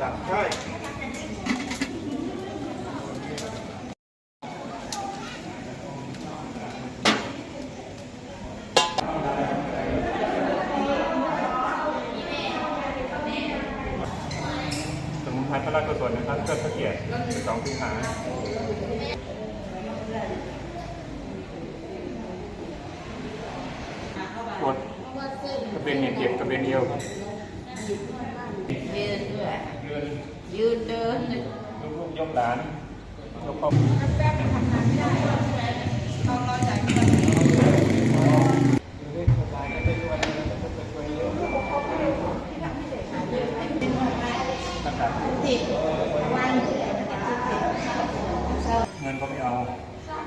สมุนไพรพระราชกุศลนะครับเพื่อพระเกียรติสองสิงหาปวดกระเบนเนี่ยเจ็บกระเบนเอวยืนด้วย ยืนเดินลูกๆยกหลานยกครอบนะครับติดวันเงินก็ไม่เอา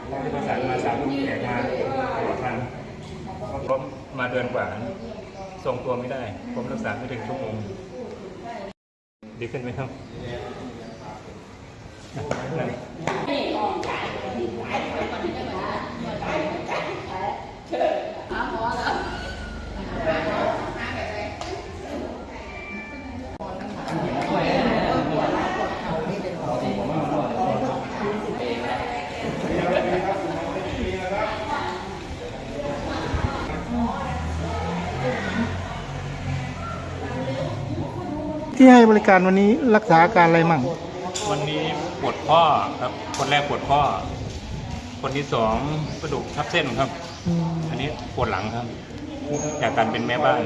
เราจะประสานมาสามลูกแขกมาตลอดทันผมมาเดือนกว่า ส่งตัวไม่ได้ ผมรักษาไม่ถึงชั่วโมง ดีขึ้นไหมครับ ที่ให้บริการวันนี้รักษาอาการอะไรมั่ง วันนี้ปวดข้อครับ คนแรกปวดข้อ คนที่สองกระดูกทับเส้นครับ อันนี้ปวดหลังครับ จากการเป็นแม่บ้าน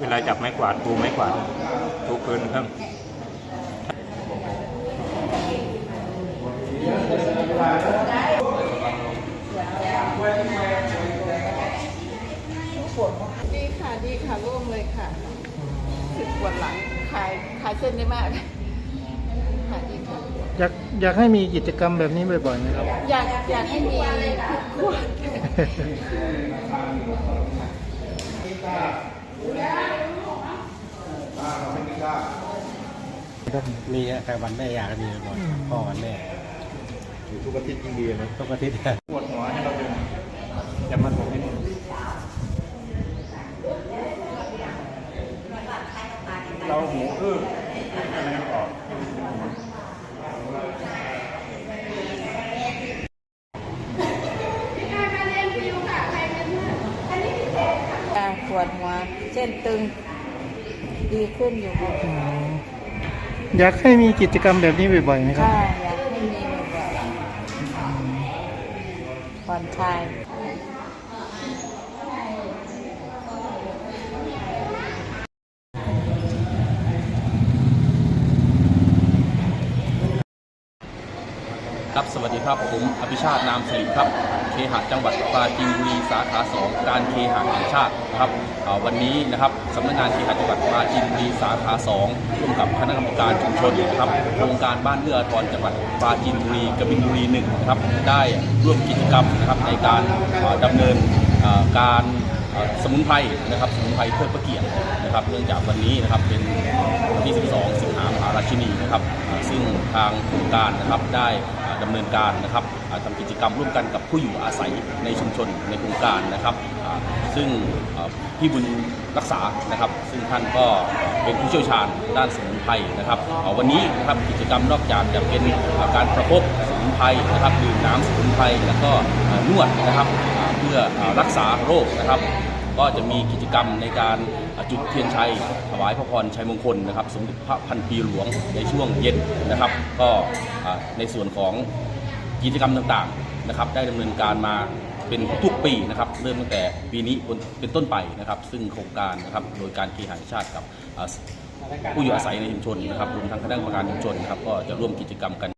เวลาจับไม้กวาดถูไม้กวาดถูพื้นครับดีค่ะ ดีค่ะโล่งเลยค่ะ สึกปวดหลังคลายคลายเส้นได้มากค่ะดีค่ะอยากอยากให้มีกิจกรรมแบบนี้บ่อยๆไหมครับ อยากอยากให้มีทุกขวดมีอะแต่วันแม่อยากจะมีบ่อยพ่อวันแม่ทุกอาทิตย์ยิ่งดีนะทุกอาทิตย์ปวดหัวให้เราดึงอย่ามาถูให้ ปวดหัวเส้นตึง ดีขึ้นอยู่ค่ะอยากให้มีกิจกรรมแบบนี้บ่อยๆไหมครับค่ะอยากให้มีบ่อยๆผ่อนคลาย ครับส วัสดีครับ ผมอภิชาตินามสิริครับ เคหะจังหวัดปราจีนบุรีสาขา 2 การเคหะแห่งชาตินะครับวันนี้นะครับสำนักงานเคหะจังหวัดปราจีนบุรีสาขา 2 ร่วมกับคณะกรรมการชุมชนนะครับโครงการบ้านเอื้ออาทรจังหวัดปราจีนบุรีกบินบุรีหนึ่งนะครับได้ร่วมกิจกรรมนะครับในการเอ่อดำเนินการ สมุนไพรนะครับสมุนไพรเพื่อพระเกียรตินะครับเนื่องจากวันนี้นะครับเป็นวันที่ 12 สิงหาคมราชินีนะครับซึ่งทางโครงการนะครับได้เอ่อดำเนินการนะครับทำกิจกรรมร่วมกันกับผู้อยู่อาศัยในชุมชนในโครงการนะครับ ซึ่งพี่บุญรักษานะครับ ซึ่งท่านก็เป็นผู้เชี่ยวชาญด้านสมุนไพรนะครับวันนี้นะครับกิจกรรมนอกจากจะเป็นการประพบส มุนไพรนะครับดื่มน้ำสมุนไพรแล้วก็นวดนะครับเพื่อรักษาโรคนะครับ ก็จะมีกิจกรรมในการจุดเทียนชัยถวายพระพรชัยมงคลนะครับ สมเด็จพระพันปีหลวงในช่วงเย็นนะครับ ก็ในส่วนของกิจกรรมต่างๆนะครับ ได้ดำเนินการมาเป็นทุกปีนะครับ เริ่มตั้งแต่ปีนี้เป็นต้นไปนะครับ ซึ่งโครงการนะครับโดยการเคหะแห่งชาติกับผู้อยู่อาศัยในชุมชนนะครับรวมทั้งคณะกรรมการชุมชนนะครับก็จะร่วมกิจกรรมกัน